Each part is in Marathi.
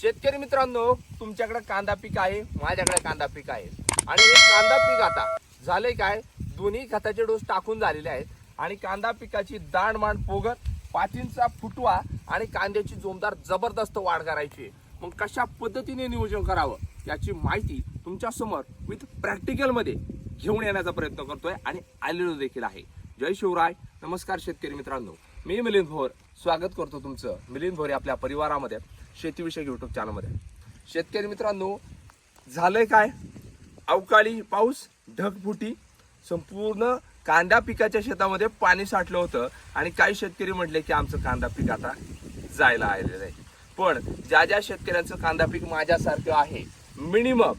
शेतकरी मित्रांनो तुमच्याकडे कांदा पीक आहे माझ्याकडे कांदा पीक आहे. आणि हे कांदा पीक आता झालंय काय? दोन्ही खताचे डोस टाकून झालेले आहेत. आणि कांदा पिकाची दाणमाण पोगत पातींचा फुटवा आणि कांद्याची जोमदार जबरदस्त वाढ करायची आहे. मग कशा पद्धतीने नियोजन करावं याची माहिती तुमच्यासमोर विथ प्रॅक्टिकलमध्ये घेऊन येण्याचा प्रयत्न करतोय आणि आलेलो देखील आहे. जय शिवराय. नमस्कार शेतकरी मित्रांनो. मी मिलिंद भोर. स्वागत करतो तुमचं मिलिंद भोरे आपल्या परिवारामध्ये. शेतीविषयक युट्यूब चॅनलमध्ये शेतकरी मित्रांनो झालंय काय? अवकाळी पाऊस ढगफुटी संपूर्ण कांदा पिकाच्या शेतामध्ये पाणी साठलं होतं आणि काही शेतकरी म्हटले की आमचं कांदा पीक आता जायला आलेलं आहे पण ज्या ज्या शेतकऱ्यांचं कांदा पीक माझ्यासारखं आहे मिनिमम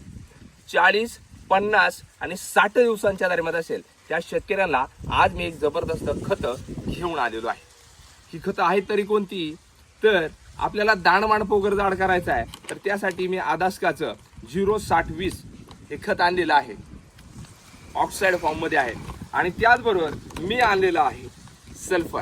चाळीस पन्नास आणि साठ दिवसांच्या दरम्यान असेल त्या शेतकऱ्यांना आज मी एक जबरदस्त खतं घेऊन आलेलो आहे. ही खतं आहेत तरी कोणती? तर आपल्याला दाणमाण पोगर जाड करायचं आहे. तर त्यासाठी मी आदास्काचं झिरो साठ वीस हे खत आणलेलं आहे. ऑक्साईड फॉर्ममध्ये आहे. आणि त्याचबरोबर मी आणलेलं आहे सल्फर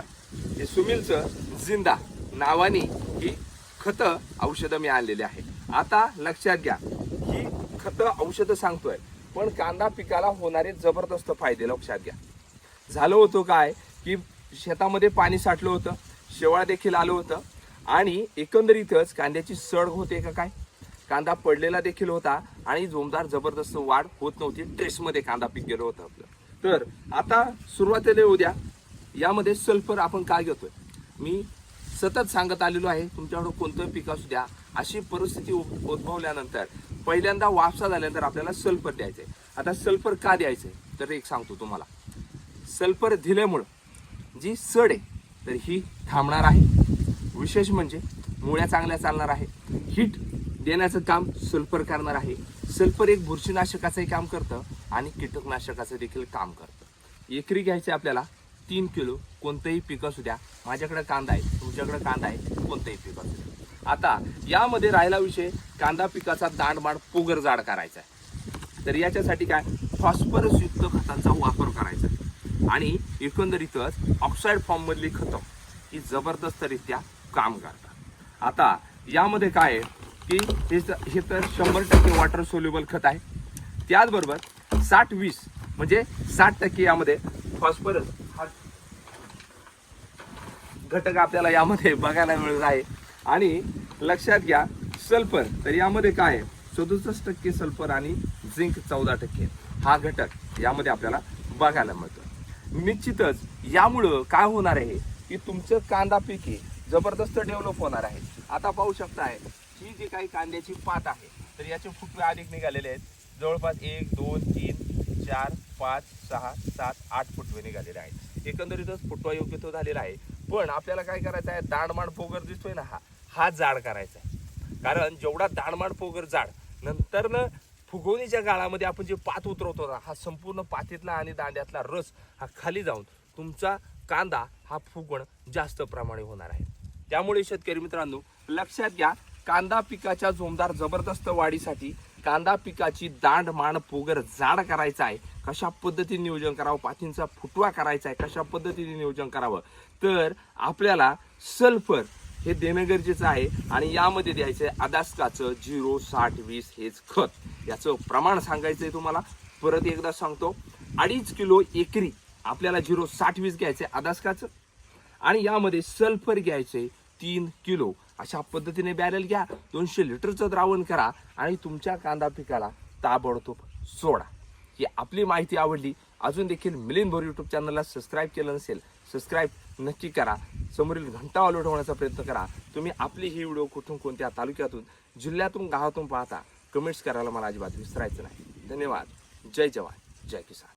हे सुमिलचं जिंदा नावाने ही खतं औषधं मी आणलेली आहे. आता लक्षात घ्या ही खतं औषधं सांगतोय पण कांदा पिकाला होणारे जबरदस्त फायदे लक्षात घ्या. झालं होतं काय की शेतामध्ये पाणी साठलं होतं शेवाळ देखील आलं होतं आणि एकंदरीतच कांद्याची सड होते का काय? कांदा पडलेला देखील होता आणि जोमदार जबरदस्त वाढ होत नव्हती. ट्रेसमध्ये कांदा पीक गेलं होतं आपलं. तर आता सुरुवातीला येऊ द्या यामध्ये सल्फर आपण काय घेतोय? मी सतत सांगत आलेलो आहे तुमच्याकडं कोणतं पीक असू द्या अशी परिस्थिती उद्भवल्यानंतर पहिल्यांदा वापसा झाल्यानंतर आपल्याला सल्फर द्यायचंय. आता सल्फर का द्यायचंय? तर एक सांगतो तुम्हाला. सल्फर दिल्यामुळं जी सड आहे तर ही थांबणार आहे. विशेष म्हणजे मुळ्या चांगल्या चालणार आहे. हिट देण्याचं काम सल्फर करणार आहे. सल्फर एक बुरशीनाशकाचंही काम करतं आणि कीटकनाशकाचं देखील काम करतं. एकरी घ्यायचे आपल्याला तीन किलो कोणतंही पीक असू द्या. माझ्याकडे कांदा आहे तुमच्याकडे कांदा आहे कोणतंही पीक असू द्या. आता यामध्ये राहिला विषय कांदा पिकाचा दांडमाड पोगर जाड करायचा आहे. तर याच्यासाठी काय? फॉस्फरसयुक्त खतांचा वापर करायचा आहे. आणि एकंदरीतच ऑक्साईड फॉर्ममधली खतं ही जबरदस्तरित्या काम करतात. आता यामध्ये काय आहे की हे हे तर शंभर टक्के वॉटर सोल्युबल खत आहे. त्याचबरोबर साठ वीस म्हणजे साठ टक्के यामध्ये फॉस्फरस हा घटक आपल्याला यामध्ये बघायला मिळत आहे. आणि लक्षात घ्या सल्फर तर यामध्ये काय आहे? सदुसष्ट टक्के सल्फर आणि झिंक चौदा टक्के. हा घटक यामध्ये आपल्याला बघायला मिळतो. निश्चितच यामुळं काय होणार आहे? की तुमचं कांदा पिके जबरदस्त डेव्हलप होणार आहे. आता पाहू शकताय ही जी काही कांद्याची पात आहे तर याचे फुटवे अधिक निघालेले आहेत. जवळपास एक दोन तीन चार पाच सहा सात आठ फुटवे निघालेले आहेत. एकंदरीतच फुटवा योग्य तो झालेला आहे. पण आपल्याला काय करायचं आहे? दाणमाण पोगर दिसतोय ना हा? हा जाड करायचा आहे. कारण जेवढा दाणमाण पोगर जाड नंतर न फुगवणीच्या काळामध्ये आपण जे पात उतरवतो ना हा संपूर्ण पातीतला आणि दांड्यातला रस हा खाली जाऊन तुमचा कांदा हा फुगवण जास्त प्रमाणे होणार आहे. त्यामुळे शेतकरी मित्रांनो लक्षात घ्या कांदा पिकाच्या जोमदार जबरदस्त वाढीसाठी कांदा पिकाची दांड मान पोगर जाड करायचा आहे. कशा पद्धतीने नियोजन करावं? पाठींचा फुटवा करायचा आहे. कशा पद्धतीने नियोजन करावं? तर आपल्याला सल्फर हे देणं गरजेचं आहे आणि यामध्ये द्यायचं आहे अदास्काचं झिरो साठ वीस हेच खत. याचं प्रमाण सांगायचं आहे तुम्हाला. परत एकदा सांगतो अडीच किलो एकरी आपल्याला झिरो साठ वीस घ्यायचं आहे. अदास्काचं? आणि यामध्ये सल्फर घ्यायचे तीन किलो. अशा पद्धतीने बॅरल घ्या दोनशे लिटरचं द्रावण करा आणि तुमच्या कांदा पिकाला ताबडतोब सोडा. ही आपली माहिती आवडली अजून देखील मिलिंद भोर यूट्यूब चॅनलला सबस्क्राईब केलं नसेल सबस्क्राईब नक्की करा. समोरील घंटा ऑल ठेवण्याचा प्रयत्न करा. तुम्ही आपली ही व्हिडिओ कुठून कोणत्या तालुक्यातून जिल्ह्यातून गावातून पाहता कमेंट्स करायला मला अजिबात विसरायचं नाही. धन्यवाद. जय जवान. जय किसान.